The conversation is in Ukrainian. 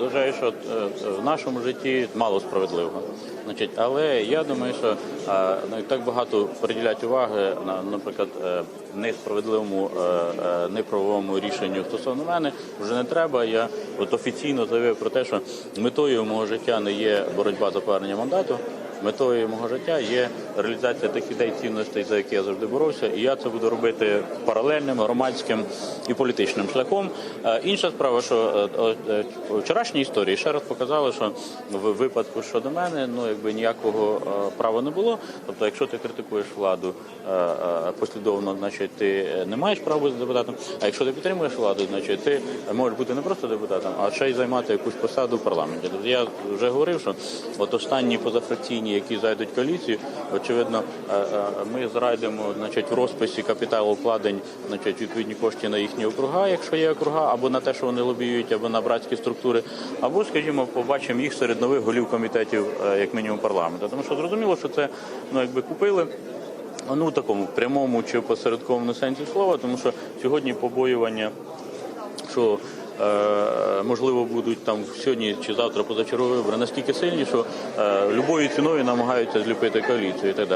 Вважаю, що е, в нашому житті мало справедливого. Значить, але я думаю, що ну, так багато приділять уваги на, наприклад, е, несправедливому е, неправовому рішенню стосовно мене вже не треба. Я от офіційно заявив про те, що метою мого життя не є боротьба за повернення мандату. Метою мого життя є реалізація тих ідей цінностей, за які я завжди боровся, і я це буду робити паралельним, громадським і політичним шляхом. Е, Інша справа, що е, е, вчорашні історії ще раз показали, що в випадку щодо мене ну якби ніякого права не було. Тобто, якщо ти критикуєш владу послідовно, значить ти не маєш права бути депутатом. А якщо ти підтримуєш владу, значить ти можеш бути не просто депутатом, а ще й займати якусь посаду в парламенті. Тобто я вже говорив, що от останні позафракційні, які зайдуть в коаліцію, очевидно, е, е, ми зрайдемо значить в розписі капіталу вкладень, значить відповідні кошти на їхні округа, якщо є округа, або на те, що вони лобіюють, або на братські структури, або, скажімо, побачимо їх серед нових голів комітетів, е, як мінімум парламенту. Тому що зрозуміло, що це ну якби купили. Ну, такому прямому чи посередковому сенсі слова, тому що сьогодні побоювання, що е, можливо будуть там сьогодні чи завтра позачергові вибори настільки сильні, що е, любою ціною намагаються зліпити коаліцію і так далі.